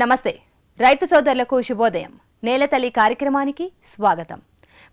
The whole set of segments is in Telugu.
నమస్తే. రైతు సోదరులకు శుభోదయం. నేలతల్లి కార్యక్రమానికి స్వాగతం.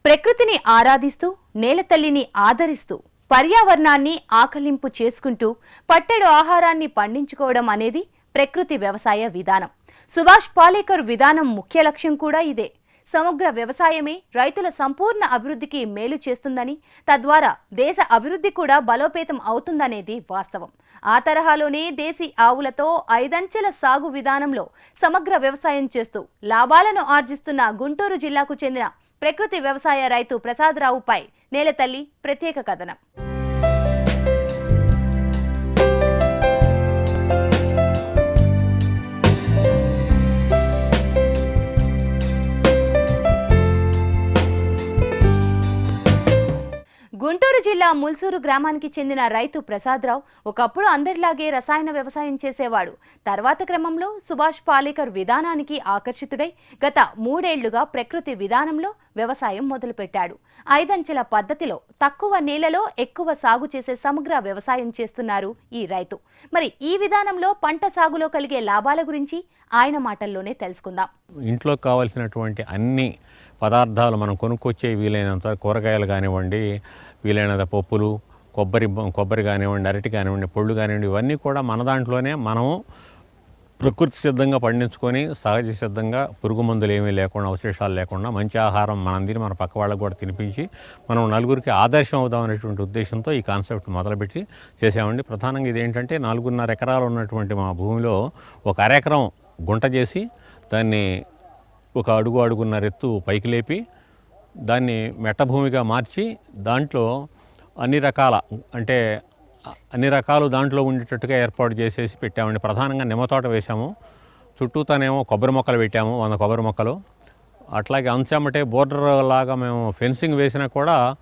ప్రకృతిని ఆరాధిస్తూ నేలతల్లిని ఆదరిస్తూ పర్యావరణాన్ని ఆకలింపు చేసుకుంటూ పట్టెడు ఆహారాన్ని పండించుకోవడం అనేది ప్రకృతి వ్యవసాయ విధానం. సుభాష్ పాలేకర్ విధానం ముఖ్య లక్ష్యం కూడా ఇదే. సమగ్ర వ్యవసాయమే రైతుల సంపూర్ణ అభివృద్ధికి మేలు చేస్తుందని తద్వారా దేశ అభివృద్ధి కూడా బలోపేతం అవుతుందనేది వాస్తవం. ఆ తరహాలోనే దేశీ ఆవులతో ఐదంచెల సాగు విధానంలో సమగ్ర వ్యవసాయం చేస్తూ లాభాలను ఆర్జిస్తున్న గుంటూరు జిల్లాకు చెందిన ప్రకృతి వ్యవసాయ రైతు ప్రసాదరావుపై నేలతల్లి ప్రత్యేక కథనం. ముల్సూరు గ్రామానికి చెందిన రైతు ప్రసాదరావు ఒకప్పుడు అందరిలాగే రసాయన వ్యవసాయం చేసేవాడు. తర్వాత క్రమంలో సుభాష్ పాలేకర్ విధానానికి ఆకర్షితుడై గత మూడేళ్ళుగా ప్రకృతి విధానంలో వ్యవసాయం మొదలుపెట్టాడు. ఐదంచెల పద్ధతిలో తక్కువ నేలలో ఎక్కువ సాగు చేసే సమగ్ర వ్యవసాయం చేస్తున్నారు ఈ రైతు. మరి ఈ విధానంలో పంట సాగులో కలిగే లాభాల గురించి ఆయన మాటల్లోనే తెలుసుకుందాం. ఇంట్లో కావాల్సినటువంటి అన్ని పదార్థాలు మనం కొనుక్కొచ్చే వీలైనంత కూరగాయలు కానివ్వండి వీలైనంత పప్పులు కొబ్బరి కొబ్బరి కానివ్వండి అరటి కానివ్వండి పళ్ళు కానివ్వండి ఇవన్నీ కూడా మన దాంట్లోనే మనము ప్రకృతి సిద్ధంగా పండించుకొని సహజ సిద్ధంగా పురుగు మందులు ఏమీ లేకుండా అవశేషాలు లేకుండా మంచి ఆహారం మనం తిని మన పక్క వాళ్ళకు కూడా తినిపించి మనం నలుగురికి ఆదర్శం అవుదాం అనేటువంటి ఉద్దేశంతో ఈ కాన్సెప్ట్ మొదలుపెట్టి చేసామండి ప్రధానంగా ఇదేంటంటే నాలుగున్నర ఎకరాలు ఉన్నటువంటి మా భూమిలో ఒక అరెకరం గుంట చేసి దాన్ని ఒక అడుగు అడుగున్నర ఎత్తు పైకి లేపి దాన్ని మెట్ట భూమిగా మార్చి దాంట్లో అన్ని రకాల అంటే అన్ని రకాలు దాంట్లో ఉండేటట్టుగా ఏర్పాటు చేసేసి పెట్టామండి. ప్రధానంగా నిమ్మ తోట వేసాము చుట్టూతానేమో కొబ్బరి మొక్కలు పెట్టాము వంద కొబ్బరి మొక్కలు. అట్లాగే అంచామంటే బోర్డర్ లాగా మేము ఫెన్సింగ్ వేసినా కూడా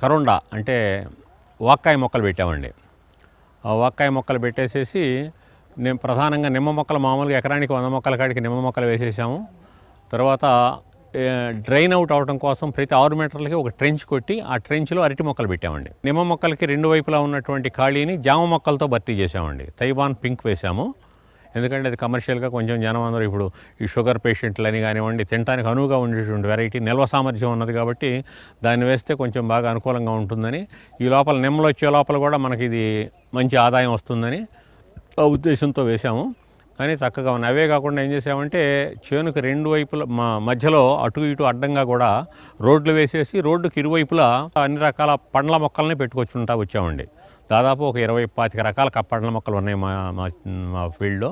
కరుండ అంటే వాక్కాయ మొక్కలు పెట్టామండి. ఆ వాక్కాయ మొక్కలు పెట్టేసేసి నేను ప్రధానంగా నిమ్మ మొక్కలు మామూలుగా ఎకరానికి వంద మొక్కల కాడికి నిమ్మ మొక్కలు వేసేసాము. తర్వాత డ్రైన్ అవుట్ అవడం కోసం ప్రతి ఆరు మీటర్లకి ఒక ట్రెంచ్ కొట్టి ఆ ట్రెంచ్లో అరటి మొక్కలు పెట్టామండి. నిమ్మ మొక్కలకి రెండు వైపులా ఉన్నటువంటి ఖాళీని జామ మొక్కలతో భర్తీ చేసామండి తైవాన్ పింక్ వేసాము ఎందుకంటే అది కమర్షియల్గా కొంచెం జనం అందరూ ఇప్పుడు ఈ షుగర్ పేషెంట్లని కానివ్వండి తినడానికి అనువుగా ఉండేటువంటి వెరైటీ నిల్వ సామర్థ్యం ఉన్నది కాబట్టి దాన్ని వేస్తే కొంచెం బాగా అనుకూలంగా ఉంటుందని ఈ లోపల నిమ్మలు వచ్చే లోపల కూడా మనకి ఇది మంచి ఆదాయం వస్తుందని ఆ ఉద్దేశంతో వేసాము కానీ చక్కగా ఉన్నాయి. అవే కాకుండా ఏం చేసామంటే చేనుకు రెండు వైపుల మా మధ్యలో అటు ఇటు అడ్డంగా కూడా రోడ్లు వేసేసి రోడ్డుకి ఇరువైపులా అన్ని రకాల పండ్ల మొక్కల్ని పెట్టుకొచ్చుంటా వచ్చామండి. దాదాపు ఒక ఇరవై పాతిక రకాల పండ్ల మొక్కలు ఉన్నాయి మా మా మా ఫీల్డ్లో.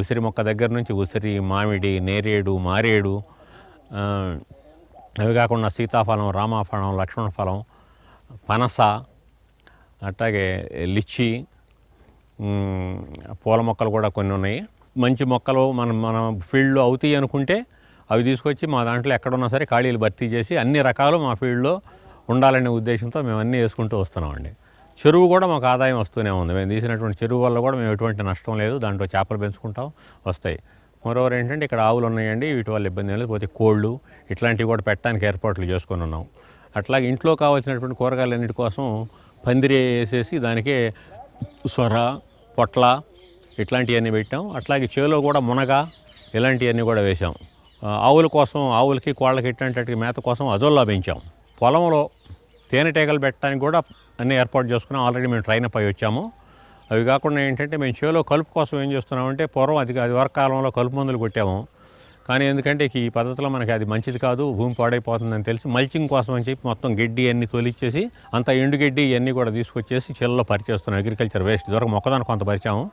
ఉసిరి మొక్క దగ్గర నుంచి ఉసిరి మామిడి నేరేడు మారేడు అవి కాకుండా సీతాఫలం రామాఫలం లక్ష్మణ ఫలం పనస అట్లాగే లిచ్చి పూల మొక్కలు కూడా కొన్ని ఉన్నాయి. మంచి మొక్కలు మనం మన ఫీల్డ్లో అవుతాయి అనుకుంటే అవి తీసుకొచ్చి మా దాంట్లో ఎక్కడున్నా సరే ఖాళీలు భర్తీ చేసి అన్ని రకాలు మా ఫీల్డ్లో ఉండాలనే ఉద్దేశంతో మేము అన్నీ వేసుకుంటూ వస్తున్నామండి. చెరువు కూడా మాకు ఆదాయం వస్తూనే ఉంది. మేము తీసినటువంటి చెరువు వల్ల కూడా మేము ఎటువంటి నష్టం లేదు. దాంట్లో చేపలు పెంచుకుంటాం వస్తాయి. మరోవర్ ఏంటంటే ఇక్కడ ఆవులు ఉన్నాయండి. వీటి వల్ల ఇబ్బంది లేదు. పోతే కోళ్ళు ఇట్లాంటివి కూడా పెట్టడానికి ఏర్పాట్లు చేసుకొని ఉన్నాం. అట్లాగే ఇంట్లో కావాల్సినటువంటి కూరగాయలన్నిటి కోసం పందిరి వేసేసి దానికే సొర పొట్ల ఇట్లాంటివన్నీ పెట్టాం. అట్లాగే చేలో కూడా మునగ ఇలాంటివన్నీ కూడా వేసాం ఆవుల కోసం ఆవులకి కోళ్ళకి ఇట్లాంటి మేత కోసం అజోల్లా పెంచాం. పొలంలో తేనెటీగలు పెట్టడానికి కూడా అన్నీ ఏర్పాటు చేసుకున్నాం. ఆల్రెడీ మేము ట్రైన్ అప్ అయి వచ్చాము. అవి కాకుండా ఏంటంటే మేము చేలో కలుపు కోసం ఏం చేస్తున్నామంటే పూర్వం అది అది వరకు కాలంలో కలుపు మందులు కొట్టాము. కానీ ఎందుకంటే ఈ పద్ధతిలో మనకి అది మంచిది కాదు భూమి పాడైపోతుందని తెలిసి మల్చింగ్ కోసం అని చెప్పి మొత్తం గడ్డి అన్ని తొలిచ్చేసి అంత ఎండు గడ్డి ఇవన్నీ కూడా తీసుకొచ్చేసి చెల్లలో పరిచేస్తున్నాం. Agriculture waste. దొరక మొక్కదాన్ని కొంత పరిచాము.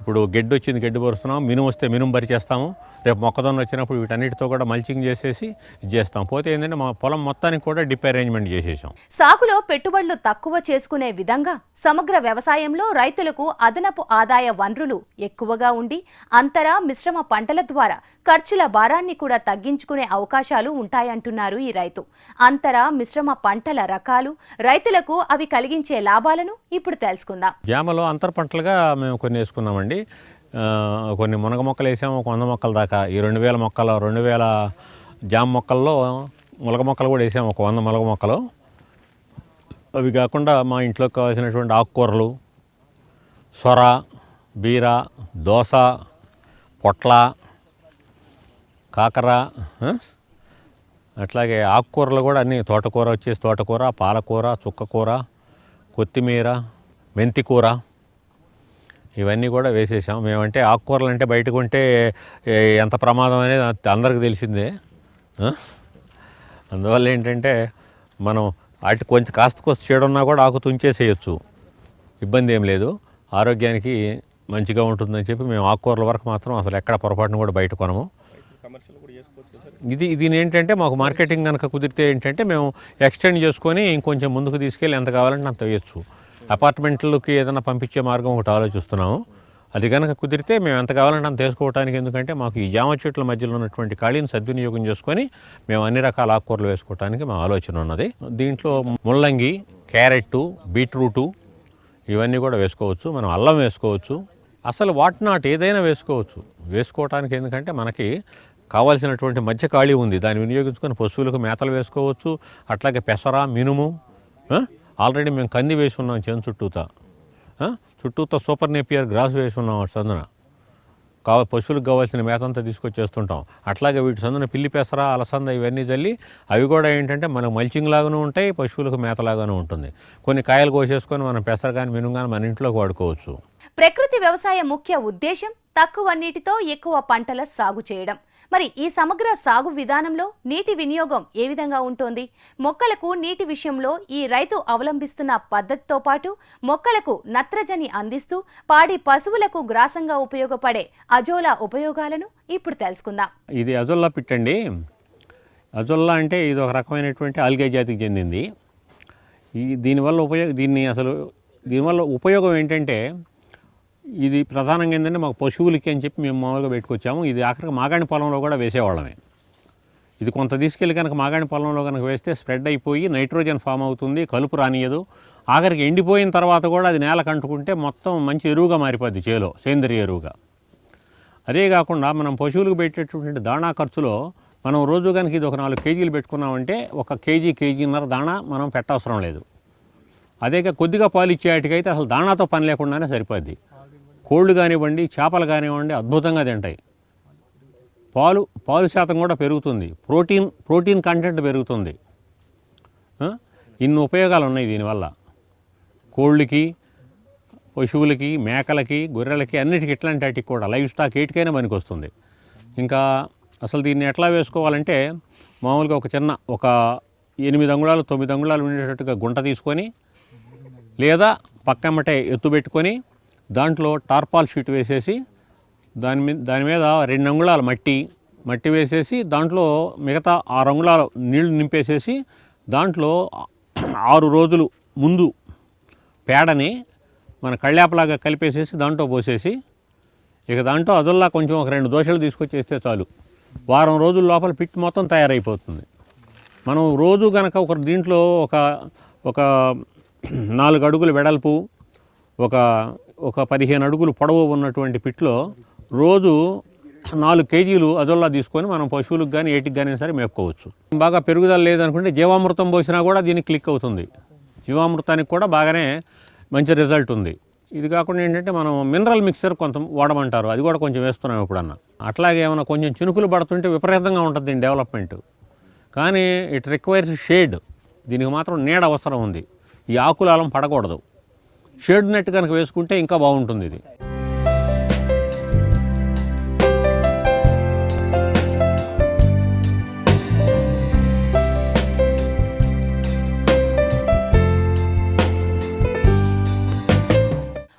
ఇప్పుడు గెడ్డు వచ్చింది గడ్డి పరుస్తున్నాం మినుము వస్తే మినుము పరిచేస్తాము రేపు మొక్కజొన్న వచ్చినప్పుడు వీటన్నిటితో కూడా మల్చింగ్ చేసేసి చేస్తాం పోతే ఏంటంటే మా పొలం మొత్తానికి కూడా డిప్ అరేంజ్మెంట్ చేసేసాం. సాగులో పెట్టుబడులు తక్కువ చేసుకునే విధంగా సమగ్ర వ్యవసాయంలో రైతులకు అదనపు ఆదాయ వనరులు ఎక్కువగా ఉండి అంతర మిశ్రమ పంటల ద్వారా ఖర్చుల భారాన్ని కూడా తగ్గించుకునే అవకాశాలు ఉంటాయంటున్నారు ఈ రైతు. అంతర మిశ్రమ పంటల రకాలు రైతులకు అవి కలిగించే లాభాలను ఇప్పుడు తెలుసుకుందాం. జామలో అంతర పంటలుగా మేము కొన్ని వేసుకున్నామండి. కొన్ని మునగ మొక్కలు వేసాము ఒక వంద మొక్కల దాకా. ఈ రెండు వేల మొక్కలు రెండు వేల జామ మొక్కల్లో ములగ మొక్కలు కూడా వేసాము ఒక వంద ములగ మొక్కలు. అవి కాకుండా మా ఇంట్లోకి కావాల్సినటువంటి ఆకుకూరలు సొర బీర దోస పొట్ల కాకర అట్లాగే ఆకుకూరలు కూడా అన్నీ తోటకూర వచ్చేసి తోటకూర పాలకూర చుక్కకూర కొత్తిమీర మెంతికూర ఇవన్నీ కూడా వేసేసాం. మేమంటే ఆకుకూరలు అంటే బయటకు ఉంటే ఎంత ప్రమాదం అనేది అందరికి తెలిసిందే. అందువల్ల ఏంటంటే మనం వాటి కొంచెం కాస్త కోస్త చెడున్నా కూడా ఆకు తుంచేసేయచ్చు. ఇబ్బంది ఏం లేదు. ఆరోగ్యానికి మంచిగా ఉంటుందని చెప్పి మేము ఆకుకూరల వరకు మాత్రం అసలు ఎక్కడ పొరపాటున కూడా బయట కొనము. ఇది దీని ఏంటంటే మాకు మార్కెటింగ్ కనుక కుదిరితే ఏంటంటే మేము ఎక్స్టెండ్ చేసుకొని ఇంకొంచెం ముందుకు తీసుకెళ్ళి ఎంత కావాలంటే అంత వేయచ్చు. అపార్ట్మెంట్లకి ఏదైనా పంపించే మార్గం ఒకటి ఆలోచిస్తున్నాము. అది కనుక కుదిరితే మేము ఎంత కావాలంటే అంత వేసుకోవడానికి ఎందుకంటే మాకు ఈ జామ చెట్ల మధ్యలో ఉన్నటువంటి ఖాళీని సద్వినియోగం చేసుకొని మేము అన్ని రకాల ఆకుకూరలు వేసుకోవడానికి మా ఆలోచన ఉన్నది. దీంట్లో ముల్లంగి క్యారెట్టు బీట్రూటు ఇవన్నీ కూడా వేసుకోవచ్చు. మనం అల్లం వేసుకోవచ్చు. అసలు వాట్ నాట్ ఏదైనా వేసుకోవచ్చు. వేసుకోవటానికి ఎందుకంటే మనకి కావాల్సినటువంటి మధ్య ఖాళీ ఉంది. దాన్ని వినియోగించుకొని పశువులకు మేతలు వేసుకోవచ్చు. అట్లాగే పెసర మినుము ఆల్రెడీ మేము కంది వేసి ఉన్నాం చేను చుట్టూతా. చుట్టూత సూపర్ నేపియర్ గ్రాస్ వేసి ఉన్నాం సందున. కావ పశువులకు కావాల్సిన మేత అంతా తీసుకొచ్చేస్తుంటాం. అట్లాగే వీటి సందున పిల్లి పెసర అలసంద ఇవన్నీ చల్లి అవి కూడా ఏంటంటే మనకు మల్చింగ్ లాగాను ఉంటాయి పశువులకు మేతలాగాను ఉంటుంది. కొన్ని కాయలు కోసేసుకొని మనం పెసర కానీ మినుము కానీ మన ఇంట్లోకి వాడుకోవచ్చు. ప్రకృతి వ్యవసాయ ముఖ్య ఉద్దేశం తక్కువ నీటితో ఎక్కువ పంటల సాగు చేయడం. మరి ఈ సమగ్ర సాగు విధానంలో నీటి వినియోగం ఏ విధంగా ఉంటుంది? మొక్కలకు నీటి విషయంలో ఈ రైతు అవలంబిస్తున్న పద్ధతితో పాటు మొక్కలకు నత్రజని అందిస్తూ పాడి పశువులకు గ్రాసంగా ఉపయోగపడే అజోలా ఉపయోగాలను ఇప్పుడు తెలుసుకుందాం. ఇది అజొల్లా పిట్టండి. అజొల్లా అంటే ఇది ఒక రకమైనటువంటి ఆల్గే జాతికి చెందింది. ఈ దీనివల్ల ఉపయోగం దీన్ని అసలు దీనివల్ల ఉపయోగం ఏంటంటే ఇది ప్రధానంగా ఏంటంటే మాకు పశువులకి అని చెప్పి మేము మామూలుగా పెట్టుకొచ్చాము. ఇది ఆఖరికి మాగాణి పొలంలో కూడా వేసేవాళ్ళమే. ఇది కొంత తీసుకెళ్ళి కనుక మాగాణి పొలంలో కనుక వేస్తే స్ప్రెడ్ అయిపోయి నైట్రోజన్ ఫామ్ అవుతుంది కలుపు రానియదు. ఆఖరికి ఎండిపోయిన తర్వాత కూడా అది నేల కంటుకుంటే మొత్తం మంచి ఎరువుగా మారిపోద్ది చేలో సేంద్రియ ఎరువుగా. అదే కాకుండా మనం పశువులకు పెట్టేటటువంటి దాణా ఖర్చులో మనం రోజు కనుక ఇది ఒక నాలుగు కేజీలు పెట్టుకున్నామంటే ఒక కేజీ కేజీన్నర దాణా మనం పెట్టవసరం లేదు. అదే కా- కొద్దిగా పాలు ఇచ్చేటికైతే అసలు దాణాతో పని లేకుండానే సరిపోద్ది. కోళ్ళు కానివ్వండి చేపలు కానివ్వండి అద్భుతంగా తింటాయి. పాలు పాలు శాతం కూడా పెరుగుతుంది. ప్రోటీన్ ప్రోటీన్ కంటెంట్ పెరుగుతుంది. ఇన్ని ఉపయోగాలు ఉన్నాయి దీనివల్ల కోళ్ళకి పశువులకి మేకలకి గొర్రెలకి అన్నిటికీ ఇట్లాంటి వాటికి కూడా లైవ్ స్టాక్ ఏటికైనా పనికి వస్తుంది ఇంకా అసలు దీన్ని ఎట్లా వేసుకోవాలంటే మామూలుగా ఒక చిన్న ఒక ఎనిమిది అంగుళాలు తొమ్మిది అంగుళాలు ఉండేటట్టుగా గుంట తీసుకొని లేదా పక్కమ్మటే ఎత్తు పెట్టుకొని దాంట్లో టార్పాల్ షీట్ వేసేసి దాని మీద దాని మీద రెండు అంగుళాల మట్టి మట్టి వేసేసి దాంట్లో మిగతా ఆరు అంగుళాల నీళ్ళు నింపేసేసి దాంట్లో ఆరు రోజులు ముందు పేడని మన కళ్ళేపలాగా కలిపేసేసి దాంట్లో పోసేసి ఇక దాంట్లో అదల్లా కొంచెం ఒక రెండు దోశలు తీసుకొచ్చేస్తే చాలు. వారం రోజుల లోపల పిట్ మొత్తం తయారైపోతుంది. మనం రోజు కనుక ఒక దీంట్లో ఒక ఒక నాలుగు అడుగుల వెడల్పు ఒక ఒక పదిహేను అడుగులు పొడవు ఉన్నటువంటి పిట్లో రోజు నాలుగు కేజీలు అజొల్లా తీసుకొని మనం పశువులకు కానీ ఏటికి కానీ సరే మేపుకోవచ్చు. బాగా పెరుగుదల లేదనుకుంటే జీవామృతం పోసినా కూడా దీనికి క్లిక్ అవుతుంది. జీవామృతానికి కూడా బాగానే మంచి రిజల్ట్ ఉంది. ఇది కాకుండా ఏంటంటే మనం మినరల్ మిక్సర్ కొంత వాడమంటారు. అది కూడా కొంచెం వేస్తున్నాం ఎప్పుడన్నా. అట్లాగే ఏమైనా కొంచెం చినుకులు పడుతుంటే విపరీతంగా ఉంటుంది దీని డెవలప్మెంట్. కానీ ఇట్ రిక్వైర్స్ షేడ్. దీనికి మాత్రం నీడ అవసరం ఉంది. ఈ ఆకులు అలం పడకూడదు. షేడ్ నెట్ కనుక వేసుకుంటే ఇంకా బాగుంటుంది ఇది.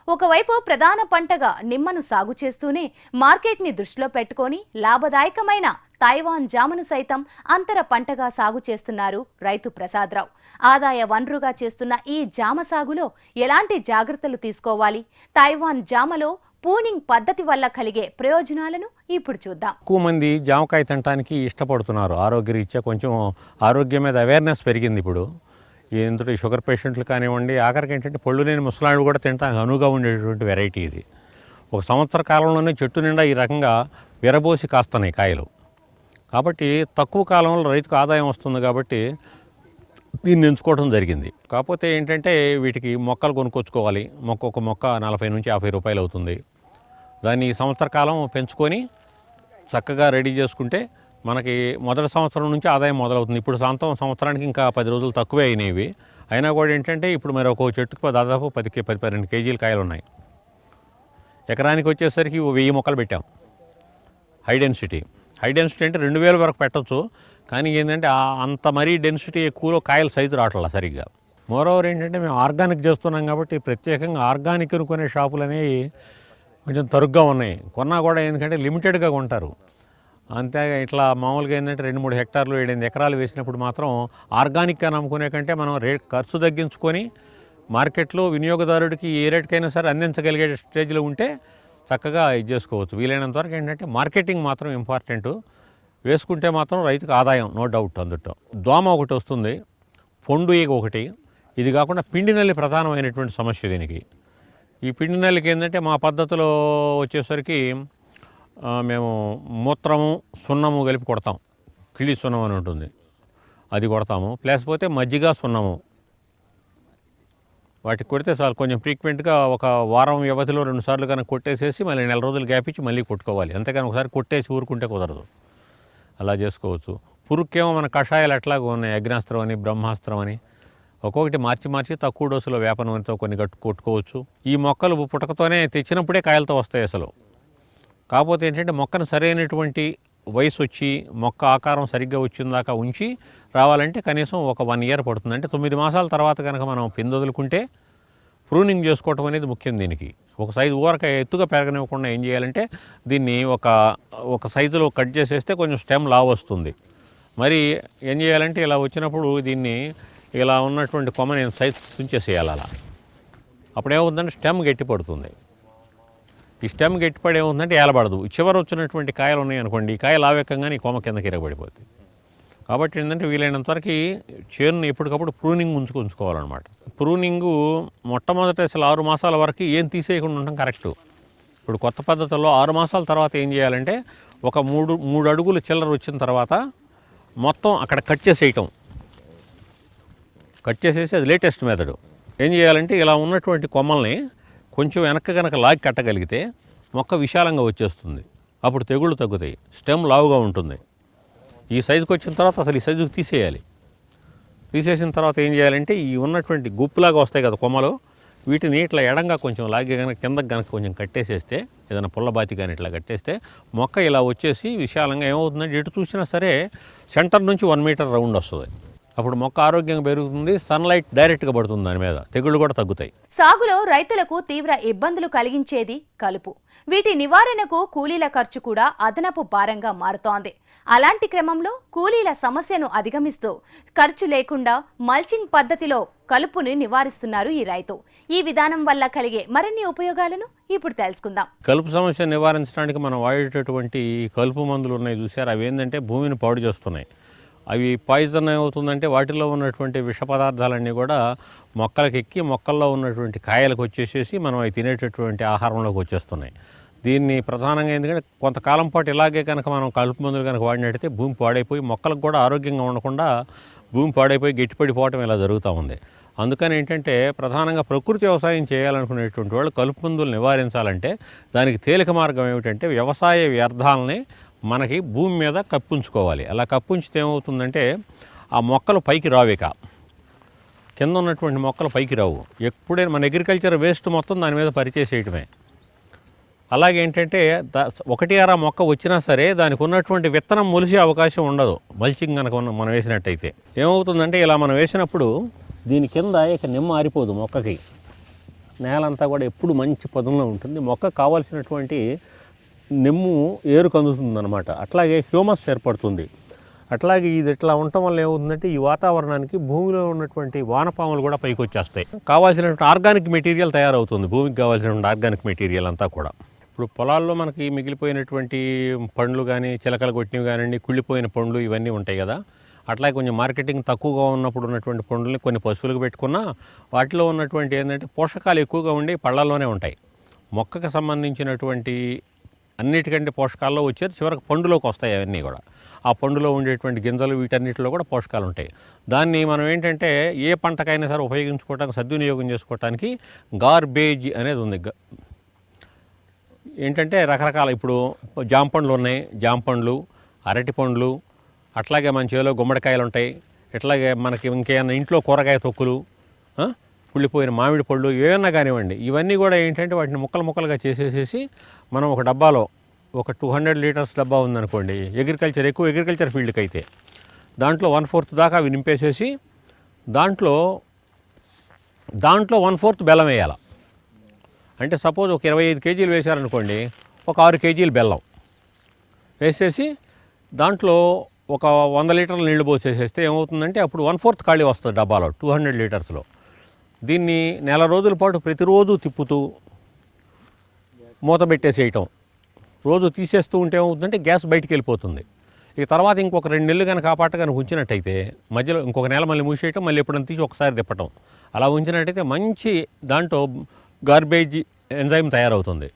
ఒకవైపు ప్రధాన పంటగా నిమ్మను సాగు చేస్తూనే మార్కెట్ని దృష్టిలో పెట్టుకొని లాభదాయకమైన తైవాన్ జామును సైతం అంతర పంటగా సాగు చేస్తున్నారు రైతు ప్రసాదరావు. ఆదాయ వనరుగా చేస్తున్న ఈ జామ సాగులో ఎలాంటి జాగ్రత్తలు తీసుకోవాలి? తైవాన్ జామలో పూనింగ్ పద్ధతి వల్ల కలిగే ప్రయోజనాలను ఇప్పుడు చూద్దాం. ఎక్కువ మంది జామకాయ తినడానికి ఇష్టపడుతున్నారు. ఆరోగ్యరీత్యా కొంచెం ఆరోగ్యం మీద అవేర్నెస్ పెరిగింది ఇప్పుడు. ఎందుకంటే షుగర్ పేషెంట్లు కానివ్వండి ఆఖరికి ఏంటంటే పళ్ళు లేని ముసలాళ్ళు కూడా తినడానికి అనువుగా ఉండేటువంటి వెరైటీ ఇది. ఒక సంవత్సర కాలంలోనే చెట్టు నిండా ఈ రకంగా విరబోసి కాస్తున్నాయి కాయలు. కాబట్టి తక్కువ కాలంలో రైతుకు ఆదాయం వస్తుంది కాబట్టి దీన్ని ఎంచుకోవడం జరిగింది. కాకపోతే ఏంటంటే వీటికి మొక్కలు కొనుక్కొచ్చుకోవాలి. మొక్క ఒక మొక్క నలభై నుంచి యాభై రూపాయలు అవుతుంది. దాన్ని సంవత్సర కాలం పెంచుకొని చక్కగా రెడీ చేసుకుంటే మనకి మొదటి సంవత్సరం నుంచి ఆదాయం మొదలవుతుంది. ఇప్పుడు సొంతం సంవత్సరానికి ఇంకా పది రోజులు తక్కువే అయినవి అయినా కూడా ఏంటంటే ఇప్పుడు మరి ఒక చెట్టుకి దాదాపు పది కే- పది పన్నెండు కేజీలు కాయలు ఉన్నాయి. ఎకరానికి వచ్చేసరికి వెయ్యి మొక్కలు పెట్టాం. High density. హై డెన్సిటీ అంటే రెండు వేల వరకు పెట్టొచ్చు. కానీ ఏంటంటే అంత మరీ డెన్సిటీ ఎక్కువలో కాయల సైజు రావట్లా సరిగ్గా. మోరోవర్ ఏంటంటే మేము ఆర్గానిక్ చేస్తున్నాం కాబట్టి ప్రత్యేకంగా ఆర్గానిక్ కొనే షాపులు అనేవి కొంచెం తరుగ్గా ఉన్నాయి. కొన్నా కూడా ఎందుకంటే లిమిటెడ్గా కొంటారు. అంతే ఇట్లా మామూలుగా ఏంటంటే రెండు మూడు హెక్టార్లు ఏడెనిమిది ఎకరాలు వేసినప్పుడు మాత్రం ఆర్గానిక్గా నమ్ముకునే కంటే మనం రేట్ ఖర్చు తగ్గించుకొని మార్కెట్లో వినియోగదారుడికి ఏ రేటుకైనా సరే అందించగలిగే స్టేజ్లో ఉంటే చక్కగా ఇది చేసుకోవచ్చు. వీలైనంత వరకు ఏంటంటే మార్కెటింగ్ మాత్రం ఇంపార్టెంట్. వేసుకుంటే మాత్రం రైతుకు ఆదాయం నో డౌట్ అందుట దోమ ఒకటి వస్తుంది పొండు ఈగ ఒకటి. ఇది కాకుండా పిండి నల్లి ప్రధానమైనటువంటి సమస్య దీనికి. ఈ పిండి నల్లికి ఏంటంటే మా పద్ధతిలో వచ్చేసరికి మేము మూత్రము సున్నము కలిపి కొడతాం. కిళి సున్నం అని ఉంటుంది. అది కొడతాము. లేకపోతే మజ్జిగ సున్నము. వాటికి కొడితే చాలు. కొంచెం ఫ్రీక్వెంట్గా ఒక వారం వ్యవధిలో రెండు సార్లు కనుక కొట్టేసేసి మళ్ళీ నెల రోజులు గ్యాప్ ఇచ్చి మళ్ళీ కొట్టుకోవాలి. అంతేకాని ఒకసారి కొట్టేసి ఊరుకుంటే కుదరదు. అలా చేసుకోవచ్చు. పురుక్కేమో మన కషాయాలు ఎట్లాగో ఉన్నాయి? అగ్నాస్త్రం అని బ్రహ్మాస్త్రం అని. ఒక్కొక్కటి మార్చి మార్చి తక్కువ డోసులో వేపనంతో కొన్ని కట్టు కొట్టుకోవచ్చు. ఈ మొక్కలు పుట్టకతోనే తెచ్చినప్పుడే కాయలతో వస్తాయి అసలు. కాకపోతే ఏంటంటే మొక్కను సరైనటువంటి వయసు వచ్చి మొక్క ఆకారం సరిగ్గా వచ్చిందాక ఉంచి రావాలంటే కనీసం ఒక వన్ ఇయర్ పడుతుంది. అంటే తొమ్మిది మాసాల తర్వాత కనుక మనం పిండి వదులుకుంటే ప్రూనింగ్ చేసుకోవటం అనేది ముఖ్యం దీనికి. ఒక సైజు ఊరక ఎత్తుగా పెరగనివ్వకుండా ఏం చేయాలంటే దీన్ని ఒక ఒక సైజులో కట్ చేసేస్తే కొంచెం స్టెమ్ లావ్ వస్తుంది. మరి ఏం చేయాలంటే ఇలా వచ్చినప్పుడు దీన్ని ఇలా ఉన్నటువంటి కొమ్మ నేను సైజ్ తుంచేసేయాలి అలా. అప్పుడేమవుతుందంటే స్టెమ్ గట్టి పడుతుంది. ఈ స్టెమ్ గట్టిపడి ఏమవుతుందంటే ఏలబడదు. చివరి చివర వచ్చినటువంటి కాయలు ఉన్నాయి అనుకోండి ఈ కాయ లావెక్కంగానే ఈ కొమ్మ కిందకి ఇరగబడిపోతుంది కాబట్టి ఏంటంటే వీలైనంత వరకు చేనుని ఎప్పటికప్పుడు ప్రూనింగ్ ఉంచుకు ఉంచుకోవాలన్నమాట. ప్రూనింగు మొట్టమొదటి అసలు ఆరు మాసాల వరకు ఏం తీసేయకుండా ఉండటం కరెక్ట్. ఇప్పుడు కొత్త పద్ధతుల్లో ఆరు మాసాల తర్వాత ఏం చేయాలంటే ఒక మూడు మూడు అడుగులు చిల్లర వచ్చిన తర్వాత మొత్తం అక్కడ కట్ చేసేయటం. కట్ చేసేసి అది లేటెస్ట్ మెథడు ఏం చేయాలంటే ఇలా ఉన్నటువంటి కొమ్మల్ని కొంచెం వెనక్కి కనుక లాగి కట్టగలిగితే మొక్క విశాలంగా వచ్చేస్తుంది. అప్పుడు తెగుళ్ళు తగ్గుతాయి. స్టెమ్ లావుగా ఉంటుంది. ఈ సైజుకి వచ్చిన తర్వాత అసలు ఈ సైజుకి తీసేయాలి. తీసేసిన తర్వాత ఏం చేయాలంటే ఈ ఉన్నటువంటి గుప్పులాగా వస్తాయి కదా కొమ్మలు వీటిని ఇట్లా ఎడంగా కొంచెం లాగి కనుక కిందకి కనుక కొంచెం కట్టేసేస్తే ఏదైనా పుల్లబాతి కానీ ఇట్లా కట్టేస్తే మొక్క ఇలా వచ్చేసి విశాలంగా ఏమవుతుందంటే ఎటు చూసినా సరే సెంటర్ నుంచి వన్ మీటర్ రౌండ్ వస్తుంది. అప్పుడు మొక్క ఆరోగ్యంగా పెరుగుతుంది సన్లైట్ డైరెక్ట్గా పడుతుంది దాని మీద తెగుళ్ళు కూడా తగ్గుతాయి. సాగులో రైతులకు తీవ్ర ఇబ్బందులు కలిగించేది కలుపు. వీటి నివారణకు కూలీల ఖర్చు కూడా అదనపు భారంగా మారుతోంది. అలాంటి క్రమంలో కూలీల సమస్యను అధిగమిస్తూ ఖర్చు లేకుండా మల్చింగ్ పద్ధతిలో కలుపుని నివారిస్తున్నారు ఈ రైతు. ఈ విధానం వల్ల కలిగే మరిన్ని ఉపయోగాలను ఇప్పుడు తెలుసుకుందాం. కలుపు సమస్య నివారించడానికి మనం వాడేటటువంటి కలుపు మందులు ఉన్నాయి చూసారు అవి ఏంటంటే భూమిని పాడు చేస్తున్నాయి. అవి పాయిజన్ ఏమవుతుందంటే వాటిలో ఉన్నటువంటి విష పదార్థాలన్నీ కూడా మొక్కలకు ఎక్కి మొక్కల్లో ఉన్నటువంటి కాయలకు వచ్చేసేసి మనం అవి తినేటటువంటి ఆహారంలోకి వచ్చేస్తున్నాయి. దీన్ని ప్రధానంగా ఎందుకంటే కొంతకాలం పాటు ఇలాగే కనుక మనం కలుపు మందులు కనుక వాడినట్టయితే భూమి పాడైపోయి మొక్కలకు కూడా ఆరోగ్యంగా ఉండకుండా భూమి పాడైపోయి గట్టిపడిపోవటం ఇలా జరుగుతూ ఉంది. అందుకని ఏంటంటే ప్రధానంగా ప్రకృతి వ్యవసాయం చేయాలనుకునేటువంటి వాళ్ళు కలుపు మందులు నివారించాలంటే దానికి తేలిక మార్గం ఏమిటంటే వ్యవసాయ వ్యర్థాలని మనకి భూమి మీద కప్పించుకోవాలి. అలా కప్పించితే ఏమవుతుందంటే ఆ మొక్కలు పైకి రావిక. కింద ఉన్నటువంటి మొక్కలు పైకి రావు. ఎప్పుడైనా మన అగ్రికల్చర్ వేస్ట్ మొత్తం దాని మీద పరిచేసేయటమే. అలాగే ఏంటంటే ఒకటి అర మొక్క వచ్చినా సరే దానికి ఉన్నటువంటి విత్తనం మొలిసే అవకాశం ఉండదు. మల్చింగ్ కనుక ఉన్న- మనం వేసినట్టయితే. ఏమవుతుందంటే ఇలా మనం వేసినప్పుడు దీని కింద ఇక నిమ్మ ఆరిపోదు మొక్కకి. నేలంతా కూడా ఎప్పుడు మంచి పదంలో ఉంటుంది. మొక్క కావాల్సినటువంటి నిమ్ము ఏరు అందుతుంది అనమాట అట్లాగే హ్యూమస్ ఏర్పడుతుంది. అట్లాగే ఇది ఇట్లా ఉండటం వల్ల ఏమవుతుందంటే ఈ వాతావరణానికి భూమిలో ఉన్నటువంటి వానపాములు కూడా పైకి వచ్చేస్తాయి కావాల్సినటువంటి ఆర్గానిక్ మెటీరియల్ తయారవుతుంది. భూమికి కావాల్సినటువంటి ఆర్గానిక్ మెటీరియల్ అంతా కూడా. ఇప్పుడు పొలాల్లో మనకి మిగిలిపోయినటువంటి పండ్లు కానీ చిలకలు కొట్టినవి కానివ్వండి కుళ్ళిపోయిన పండ్లు ఇవన్నీ ఉంటాయి కదా. అట్లాగే కొంచెం మార్కెటింగ్ తక్కువగా ఉన్నప్పుడు ఉన్నటువంటి పండ్లని కొన్ని పశువులకు పెట్టుకున్నా వాటిలో ఉన్నటువంటి ఏంటంటే పోషకాలు ఎక్కువగా ఉండి పళ్ళల్లోనే ఉంటాయి. మొక్కకు సంబంధించినటువంటి అన్నిటికంటే పోషకాల్లో వచ్చేది చివరికి పండులోకి వస్తాయి అవన్నీ కూడా. ఆ పండులో ఉండేటువంటి గింజలు వీటన్నిటిలో కూడా పోషకాలు ఉంటాయి. దాన్ని మనం ఏంటంటే ఏ పంటకైనా సరే ఉపయోగించుకోవడానికి సద్వినియోగం చేసుకోవడానికి గార్బేజ్ అనేది ఉంది. గ- ఏంటంటే రకరకాల ఇప్పుడు జామ పండ్లు ఉన్నాయి. జామ పండ్లు అరటి పండ్లు అట్లాగే మన చేలో గుమ్మడికాయలు ఉంటాయి. ఇట్లాగే మనకి ఇంకేమైనా ఇంట్లో కూరగాయ తొక్కులు కుళ్ళిపోయిన మామిడి పళ్ళు ఏమైనా కానివ్వండి. ఇవన్నీ కూడా ఏంటంటే వాటిని ముక్కలు ముక్కలుగా చేసేసేసి మనం ఒక డబ్బాలో ఒక టూ హండ్రెడ్ లీటర్స్ డబ్బా ఉందనుకోండి. అగ్రికల్చర్ ఎక్కువ అగ్రికల్చర్ ఫీల్డ్కి అయితే దాంట్లో వన్ ఫోర్త్ దాకా అవి నింపేసేసి దాంట్లో దాంట్లో వన్ ఫోర్త్ బెల్లం వేయాలి. అంటే సపోజ్ ఒక ఇరవై ఐదు కేజీలు వేశారనుకోండి ఒక ఆరు కేజీలు బెల్లం. వేసేసి దాంట్లో ఒక వంద లీటర్ల నీళ్ళు పోసేసేస్తే ఏమవుతుందంటే అప్పుడు వన్ ఫోర్త్ ఖాళీ వస్తుంది డబ్బాలో టూ హండ్రెడ్ లీటర్స్లో. దీన్ని నెల రోజుల పాటు ప్రతిరోజు తిప్పుతూ మూత పెట్టేసేయటం. రోజు తీసేస్తూ ఉంటే ఏమవుతుందంటే గ్యాస్ బయటికి వెళ్ళిపోతుంది. ఇక తర్వాత ఇంకొక రెండు నెలలు కనుక ఆ పాట కనుక ఉంచినట్టయితే మధ్యలో ఇంకొక నెల మళ్ళీ మూసేయటం మళ్ళీ ఎప్పుడైనా తీసి ఒకసారి తిప్పటం. అలా ఉంచినట్టయితే మంచి దాంట్లో గార్బేజ్ ఎంజైమ్ తయారవుతుంది.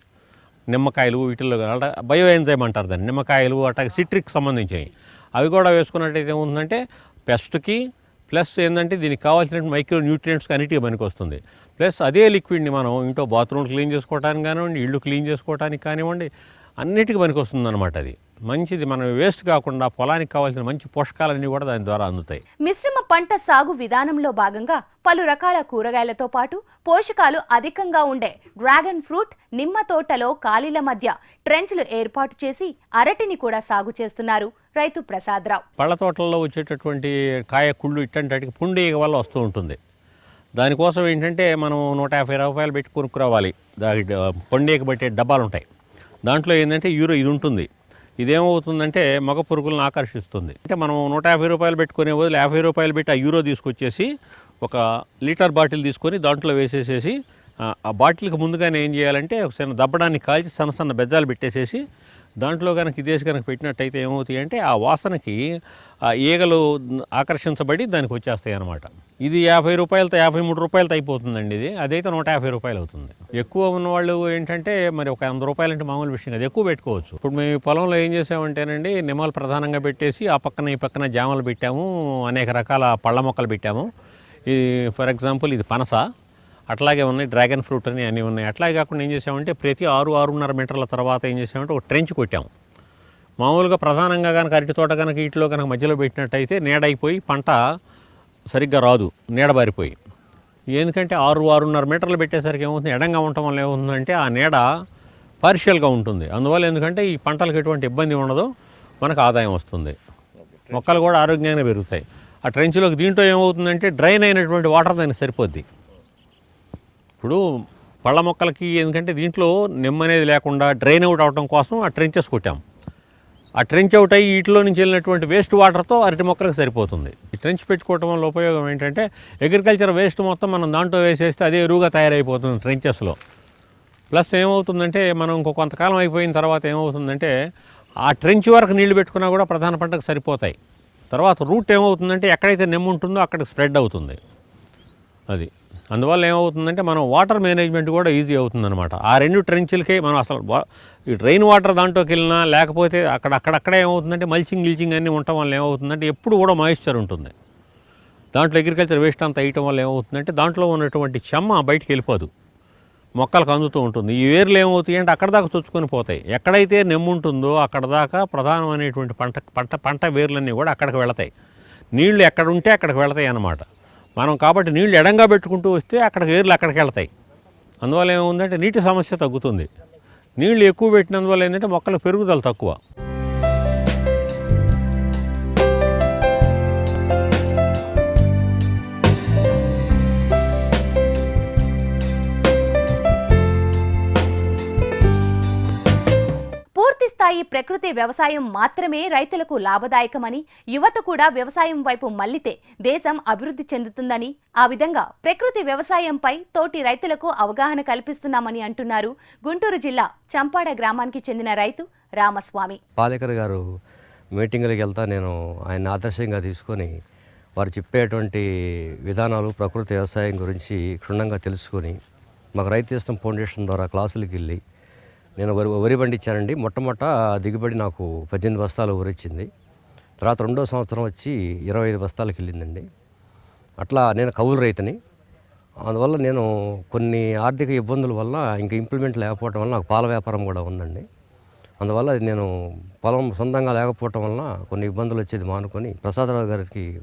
నిమ్మకాయలు వీటిల్లో అలా బయో ఎంజైమ్ అంటారు దాన్ని నిమ్మకాయలు అట్లాగే సిట్రిక్ సంబంధించినవి. అవి కూడా వేసుకున్నట్టయితే ఏముంటుందంటే పెస్ట్కి ప్లస్ ఏంటంటే దీనికి కావాల్సిన మైక్రో న్యూట్రియంట్స్కి అన్నిటికీ పనికి వస్తుంది ప్లస్ అదే లిక్విడ్ని మనం ఇంట్లో బాత్రూమ్ క్లీన్ చేసుకోవడానికి కానివ్వండి ఇల్లు క్లీన్ చేసుకోవడానికి కానివ్వండి అన్నిటికీ పనికి వస్తుంది అనమాట అది. మంచిది మనం వేస్ట్ కాకుండా పొలానికి కావాల్సిన మంచి పోషకాలన్నీ కూడా దాని ద్వారా అందుతాయి. మిశ్రమ పంట సాగు విధానంలో భాగంగా పలు రకాల కూరగాయలతో పాటు పోషకాలు అధికంగా ఉండే డ్రాగన్ ఫ్రూట్ నిమ్మ తోటలో ఖాళీల మధ్య ట్రెంచ్లు ఏర్పాటు చేసి అరటిని కూడా సాగు చేస్తున్నారు రైతు ప్రసాదరావు. పళ్ళ తోటల్లో వచ్చేటటువంటి కాయ కుళ్ళు ఇట్టంటి పుండీగ వల్ల వస్తూ ఉంటుంది. దానికోసం ఏంటంటే మనం నూట యాభై రూపాయలు పెట్టి కొనుక్కురావాలి. దాని పొండేక పట్టే డబ్బాలు ఉంటాయి దాంట్లో ఏంటంటే యూరో ఇది ఉంటుంది. ఇదేమవుతుందంటే మగ పురుగులను ఆకర్షిస్తుంది. అంటే మనం నూట యాభై రూపాయలు పెట్టుకునే బదులు యాభై రూపాయలు పెట్టి ఆ యూరో తీసుకొచ్చేసి ఒక లీటర్ బాటిల్ తీసుకొని దాంట్లో వేసేసేసి ఆ- బాటిల్కి ముందుగానే ఏం చేయాలంటే ఒక చిన్న దబ్బడాన్ని కాల్చి సన్న సన్న బెజ్జాలు పెట్టేసేసి దాంట్లో కనుక ఇదేసి కనుక పెట్టినట్టయితే ఏమవుతాయి అంటే ఆ వాసనకి ఆ ఈగలు ఆకర్షించబడి దానికి వచ్చేస్తాయి అనమాట ఇది యాభై రూపాయలతో యాభై మూడు రూపాయలతో అయిపోతుందండి ఇది. అదైతే నూట యాభై రూపాయలు అవుతుంది. ఎక్కువ ఉన్నవాళ్ళు ఏంటంటే మరి ఒక వంద రూపాయలు అంటే మామూలు విషయం అది ఎక్కువ పెట్టుకోవచ్చు. ఇప్పుడు మేము పొలంలో ఏం చేసామంటేనండి నిమ్మలు ప్రధానంగా పెట్టేసి ఆ పక్కన ఈ పక్కన జామలు పెట్టాము అనేక రకాల పళ్ళ మొక్కలు పెట్టాము. ఈ ఫర్ ఎగ్జాంపుల్ ఇది పనస. అట్లాగే ఉన్నాయి డ్రాగన్ ఫ్రూట్ అని అన్నీ ఉన్నాయి. అట్లాగే కాకుండా ఏం చేసామంటే ప్రతి ఆరు ఆరున్నర మీటర్ల తర్వాత ఏం చేసామంటే ఒక ట్రెంచ్ కొట్టాము. మామూలుగా ప్రధానంగా కనుక అరటి తోట కనుక ఇట్లో కనుక మధ్యలో పెట్టినట్టయితే నీడైపోయి పంట సరిగ్గా రాదు నీడబారిపోయి ఎందుకంటే ఆరు ఆరున్నర మీటర్లు పెట్టేసరికి ఏమవుతుంది ఎడంగా ఉండటం వల్ల ఏమవుతుందంటే ఆ నీడ పార్షియల్గా ఉంటుంది. అందువల్ల ఎందుకంటే ఈ పంటలకు ఎటువంటి ఇబ్బంది ఉండదు మనకు ఆదాయం వస్తుంది. మొక్కలు కూడా ఆరోగ్యంగా పెరుగుతాయి. ఆ ట్రెంచ్లోకి దీంట్లో ఏమవుతుందంటే డ్రైన్ అయినటువంటి వాటర్ దానికి సరిపోద్ది. ఇప్పుడు పళ్ళ మొక్కలకి ఎందుకంటే దీంట్లో నిమ్మ అనేది లేకుండా డ్రైన్ అవుట్ అవడం కోసం ఆ ట్రెంచెస్ కొట్టాం. ఆ ట్రెంచ్ అవుట్ అయ్యి వీటిలో నుంచి వెళ్ళినటువంటి వేస్ట్ వాటర్తో అరటి మొక్కలకు సరిపోతుంది. ఈ ట్రెంచ్ పెట్టుకోవటం వల్ల ఉపయోగం ఏంటంటే అగ్రికల్చర్ వేస్ట్ మొత్తం మనం దాంట్లో వేసేస్తే అదే ఎరువుగా తయారైపోతుంది ట్రెంచెస్లో ప్లస్ ఏమవుతుందంటే మనం ఇంకో కొంతకాలం అయిపోయిన తర్వాత ఏమవుతుందంటే ఆ ట్రెంచ్ వరకు నీళ్ళు పెట్టుకున్నా కూడా ప్రధాన పంటకు సరిపోతాయి. తర్వాత రూట్ ఏమవుతుందంటే ఎక్కడైతే నిమ్మ ఉంటుందో అక్కడికి స్ప్రెడ్ అవుతుంది. అది. అందువల్ల ఏమవుతుందంటే మనం వాటర్ మేనేజ్మెంట్ కూడా ఈజీ అవుతుందన్నమాట. ఆ రెండు ట్రెంచులకే మనం అసలు ఈ డ్రైన్ వాటర్ దాంట్లోకి వెళ్ళినా లేకపోతే అక్కడ అక్కడక్కడ ఏమవుతుందంటే మల్చింగ్ గిల్చింగ్ అన్నీ ఉండటం వల్ల ఏమవుతుందంటే ఎప్పుడు కూడా మాయిశ్చర్ ఉంటుంది. దాంట్లో అగ్రికల్చర్ వేస్ట్ అంతా వేయటం వల్ల ఏమవుతుందంటే దాంట్లో ఉన్నటువంటి చెమ్మ బయటికి వెళ్ళిపోదు మొక్కలకు అందుతూ ఉంటుంది. ఈ వేర్లు ఏమవుతాయి అంటే అక్కడ దాకా చొచ్చుకొని పోతాయి. ఎక్కడైతే నెమ్ము ఉంటుందో అక్కడ దాకా ప్రధానమైనటువంటి పంట పంట పంట వేర్లన్నీ కూడా అక్కడికి వెళతాయి. నీళ్ళు ఎక్కడ ఉంటే అక్కడికి వెళతాయి అన్నమాట. మనం కాబట్టి నీళ్ళు ఎడంగా పెట్టుకుంటూ వస్తే అక్కడ వేర్లు అక్కడికి వెళ్తాయి. అందువల్ల ఏముందంటే నీటి సమస్య తగ్గుతుంది. నీళ్ళు ఎక్కువ పెట్టినందువల్ల ఏంటంటే మొక్కల పెరుగుదల తక్కువ. స్థాయి ప్రకృతి వ్యవసాయం మాత్రమే రైతులకు లాభదాయకమని యువత కూడా వ్యవసాయం వైపు మళ్ళితే దేశం అభివృద్ధి చెందుతుందని ఆ విధంగా ప్రకృతి వ్యవసాయంపై తోటి రైతులకు అవగాహన కల్పిస్తున్నామని అంటున్నారు గుంటూరు జిల్లా చంపాడ గ్రామానికి చెందిన రైతు రామస్వామి. పాలేకర్ గారు మీటింగులకు వెళ్తా నేను ఆయన ఆదర్శంగా తీసుకొని వారు చెప్పేటువంటి విధానాలు ప్రకృతి వ్యవసాయం గురించి క్షుణ్ణంగా తెలుసుకొని మాకు రైతు ఇష్టం ఫౌండేషన్ ద్వారా క్లాసులకు వెళ్ళి నేను వరి వరి పండించానండి. మొట్టమొదట దిగుబడి నాకు పద్దెనిమిది బస్తాలు ఊరిచ్చింది. తర్వాత రెండో సంవత్సరం వచ్చి ఇరవై ఐదు బస్తాలకు వెళ్ళిందండి. అట్లా నేను కౌలు రైతుని. అందువల్ల నేను కొన్ని ఆర్థిక ఇబ్బందుల వల్ల ఇంకా ఇంప్లిమెంట్ లేకపోవడం వల్ల నాకు పాల వ్యాపారం కూడా ఉందండి. అందువల్ల అది నేను పొలం సొంతంగా లేకపోవటం వలన కొన్ని ఇబ్బందులు వచ్చేది మానుకొని ప్రసాదరావు గారికి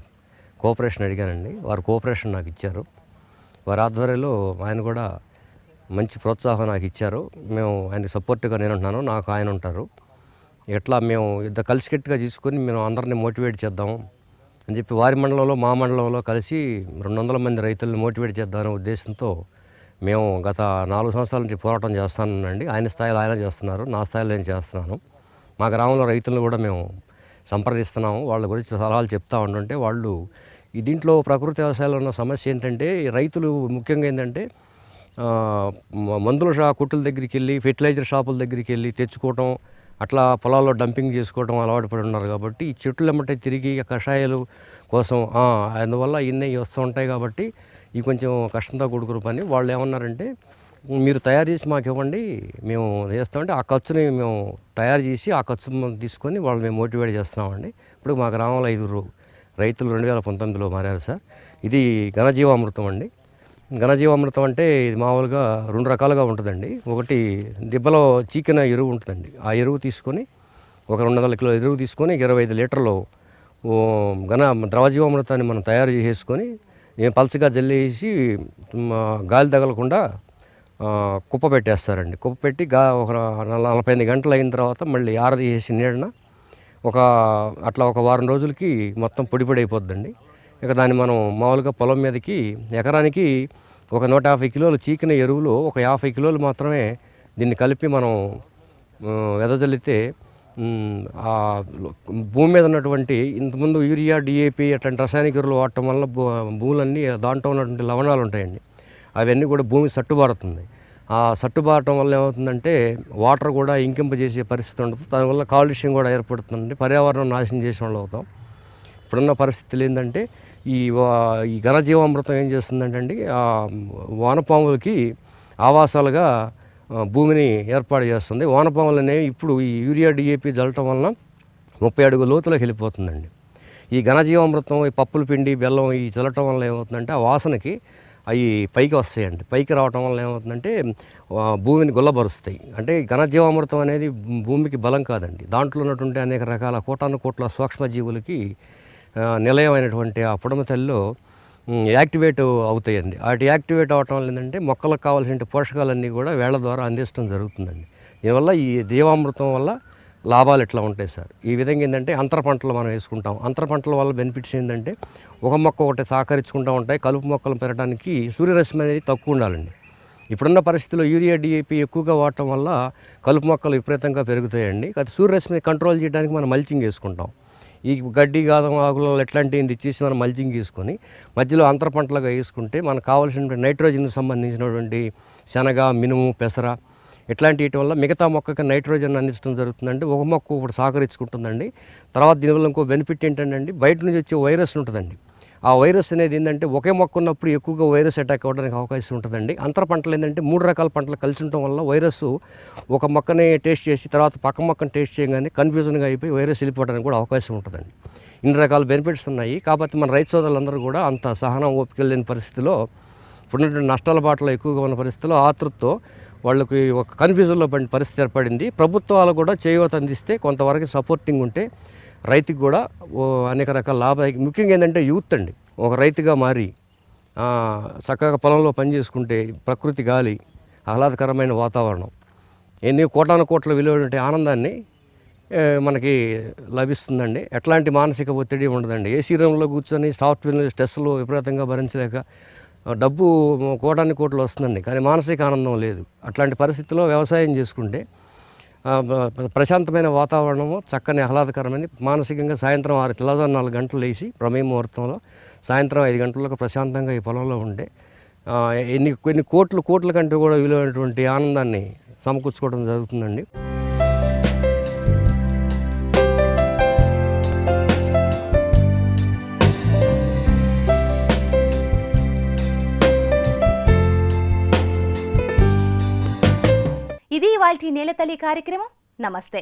కోఆపరేషన్ అడిగానండి. వారు కోఆపరేషన్ నాకు ఇచ్చారు. వారి ఆధ్వర్యంలో ఆయన కూడా మంచి ప్రోత్సాహం నాకు ఇచ్చారు. మేము ఆయన సపోర్ట్గా నేను ఉంటున్నాను నాకు ఆయన ఉంటారు. ఎట్లా మేము ఇద్దరు కలిసికట్టుగా తీసుకొని మేము అందరిని మోటివేట్ చేద్దాం అని చెప్పి వారి మండలంలో మా మండలంలో కలిసి రెండు వందల మంది రైతులను మోటివేట్ చేద్దామనే ఉద్దేశంతో మేము గత నాలుగు సంవత్సరాల నుంచి పోరాటం చేస్తానండి. ఆయన స్థాయిలో ఆయన చేస్తున్నారు. నా స్థాయిలో నేను చేస్తున్నాను. మా గ్రామంలో రైతులను కూడా మేము సంప్రదిస్తున్నాము. వాళ్ళ గురించి సలహాలు చెప్తా ఉంటుంటే వాళ్ళు దీంట్లో ప్రకృతి వ్యవసాయంలో ఉన్న సమస్య ఏంటంటే రైతులు ముఖ్యంగా ఏంటంటే మందుల షా కుట్టుల దగ్గరికి వెళ్ళి ఫెర్టిలైజర్ షాపుల దగ్గరికి వెళ్ళి తెచ్చుకోవటం అట్లా పొలాల్లో డంపింగ్ చేసుకోవటం అలవాటు పడి ఉన్నారు కాబట్టి ఈ చెట్లు ఎమ్మటే తిరిగి కషాయాలు కోసం అందువల్ల ఇన్ని వస్తూ ఉంటాయి కాబట్టి ఈ కొంచెం కష్టంతో కూడుకున్న పని. వాళ్ళు ఏమన్నారంటే మీరు తయారు చేసి మాకు ఇవ్వండి మేము చేస్తామంటే ఆ ఖర్చుని మేము తయారు చేసి ఆ ఖర్చు తీసుకొని వాళ్ళు మేము మోటివేట్ చేస్తున్నామండి. ఇప్పుడు మా గ్రామంలో ఐదుగురు రైతులు రెండు వేల పంతొమ్మిదిలో మారారు సార్. ఇది ఘనజీవామృతం అండి. ఘనజీవామృతం అంటే ఇది మామూలుగా రెండు రకాలుగా ఉంటుందండి. ఒకటి దిబ్బలో చీకిన ఎరువు ఉంటుందండి. ఆ ఎరువు తీసుకొని ఒక రెండు వందల కిలో ఎరువు తీసుకొని ఇరవై ఐదు లీటర్లు ఘన ద్రవజీవామృతాన్ని మనం తయారు చేసుకొని నేను పల్చగా జల్లేసి గాలి తగలకుండా కుప్ప పెట్టేస్తారండి. కుప్ప పెట్టి గా ఒక నలభై ఐదు గంటలు అయిన తర్వాత మళ్ళీ ఆరది నీడన ఒక అట్లా ఒక వారం రోజులకి మొత్తం పొడి పొడి అయిపోద్దండి. ఇక దాన్ని మనం మామూలుగా పొలం మీదకి ఎకరానికి ఒక నూట యాభై కిలోలు చీకిన ఎరువులు ఒక యాభై కిలోలు మాత్రమే దీన్ని కలిపి మనం వెదజల్లితే ఆ భూమి మీద ఉన్నటువంటి ఇంతకుముందు యూరియా డిఏపి అట్లాంటి రసాయనిక ఎరువులు వాడటం వల్ల భూ భూములన్నీ దాంట్లో ఉన్నటువంటి లవణాలు ఉంటాయండి. అవన్నీ కూడా భూమి సట్టుబారుతుంది. ఆ సట్టుబారటం వల్ల ఏమవుతుందంటే వాటర్ కూడా ఇంకింపజేసే పరిస్థితి ఉండదు దానివల్ల కాలుష్యం కూడా ఏర్పడుతుందండి. పర్యావరణం నాశనం చేసే వాళ్ళు అవుతాం. ఇప్పుడున్న పరిస్థితులు ఏంటంటే ఈ వా- ఈ ఘనజీవామృతం ఏం చేస్తుందంటే అండి ఆ వానపాములకి ఆవాసాలుగా భూమిని ఏర్పాటు చేస్తుంది. వానపాములు అనేవి ఇప్పుడు ఈ యూరియా డిఏపి జల్లటం వలన ముప్పై అడుగు లోతులోకి వెళ్ళిపోతుందండి. ఈ ఘనజీవామృతం ఈ పప్పుల పిండి బెల్లం ఈ చల్లటం వల్ల ఏమవుతుందంటే ఆ వాసనకి అవి పైకి వస్తాయండి. పైకి రావటం వల్ల ఏమవుతుందంటే భూమిని గుల్లబరుస్తాయి. అంటే ఘనజీవామృతం అనేది భూమికి బలం కాదండి. దాంట్లో ఉన్నటువంటి అనేక రకాల కోటాను కోట్ల సూక్ష్మజీవులకి నిలయమైనటువంటి ఆ పుడమ తల్లిలో యాక్టివేట్ అవుతాయండి. వాటి యాక్టివేట్ అవటం వల్ల ఏంటంటే మొక్కలకు కావాల్సిన పోషకాలన్నీ కూడా వేళ్ళ ద్వారా అందించడం జరుగుతుందండి. దీనివల్ల ఈ జీవామృతం వల్ల లాభాలు ఎట్లా ఉంటాయి సార్. ఈ విధంగా ఏంటంటే అంతర పంటలు మనం వేసుకుంటాం. అంతర పంటల వల్ల బెనిఫిట్స్ ఏంటంటే ఒక మొక్క ఒకటి సహకరించుకుంటూ ఉంటాయి. కలుపు మొక్కలు పెరగడానికి సూర్యరశ్మి అనేది తక్కువ ఉండాలండి. ఇప్పుడున్న పరిస్థితుల్లో యూరియా డిఏపి ఎక్కువగా వాడటం వల్ల కలుపు మొక్కలు విపరీతంగా పెరుగుతాయండి. అది సూర్యరశ్మిని కంట్రోల్ చేయడానికి మనం మల్చింగ్ వేసుకుంటాం. ఈ గడ్డి గాదం ఆకులలో ఎట్లాంటివి ఇచ్చేసి మనం మల్చింగ్ తీసుకొని మధ్యలో అంతర పంటలుగా వేసుకుంటే మనకు కావాల్సిన నైట్రోజన్కి సంబంధించినటువంటి శనగ మినుము పెసర ఇట్లాంటి వీటి వల్ల మిగతా మొక్కకి నైట్రోజన్ అందించడం జరుగుతుందండి. ఒక మొక్క ఇప్పుడు సహకరించుకుంటుందండి తర్వాత దీనివల్ల ఇంకో బెనిఫిట్ ఏంటంటే అండి బయట నుంచి వచ్చే వైరస్ ఉంటుందండి. ఆ వైరస్ అనేది ఏంటంటే ఒకే మొక్క ఉన్నప్పుడు ఎక్కువగా వైరస్ అటాక్ అవ్వడానికి అవకాశం ఉంటుందండి. అంతర పంటలు ఏంటంటే మూడు రకాల పంటలు కలిసి ఉండటం వల్ల వైరస్ ఒక మొక్కని టేస్ట్ చేసి తర్వాత పక్క మొక్కని టేస్ట్ చేయగానే కన్ఫ్యూజన్గా అయిపోయి వైరస్ వెళ్ళిపోవడానికి కూడా అవకాశం ఉంటుందండి. ఇన్ని రకాల బెనిఫిట్స్ ఉన్నాయి. కాబట్టి మన రైతు సోదరులందరూ కూడా అంత సహనం ఓపిక లేని పరిస్థితిలో ఇప్పుడున్నటువంటి నష్టాల బాటలో ఎక్కువగా ఉన్న పరిస్థితిలో ఆతృతతో వాళ్ళకి ఒక కన్ఫ్యూజన్లో పడిన పరిస్థితి ఏర్పడింది. ప్రభుత్వాలు కూడా చేయూత అందిస్తే కొంతవరకు సపోర్టింగ్ ఉంటే రైతుకి కూడా ఓ అనేక రకాల లాభ ముఖ్యంగా ఏంటంటే యూత్ అండి. ఒక రైతుగా మారి చక్కగా పొలంలో పని చేసుకుంటే ప్రకృతి గాలి ఆహ్లాదకరమైన వాతావరణం ఎన్ని కోటాను కోట్ల విలువైన ఆనందాన్ని మనకి లభిస్తుందండి. ఎట్లాంటి మానసిక ఒత్తిడి ఉండదండి. ఏసీ రూమ్లో కూర్చొని సాఫ్ట్వేర్ స్ట్రెస్లు విపరీతంగా భరించలేక డబ్బు కోటాన్ని కోట్లు వస్తుందండి. కానీ మానసిక ఆనందం లేదు. అట్లాంటి పరిస్థితుల్లో వ్యవసాయం చేసుకుంటే ప్రశాంతమైన వాతావరణము చక్కని ఆహ్లాదకరమైన మానసికంగా సాయంత్రం ఆరు తెల్లవారు నాలుగు గంటలు లేచి ప్రమేయ ముహూర్తంలో సాయంత్రం ఐదు గంటలకు ప్రశాంతంగా ఈ పొలంలో ఉండే ఎన్ని కొన్ని కోట్లు కోట్ల కంటే కూడా విలువైనటువంటి ఆనందాన్ని సమకూర్చుకోవడం జరుగుతుందండి. ఇవాల్టి నేలతల్లి కార్యక్రమం. నమస్తే.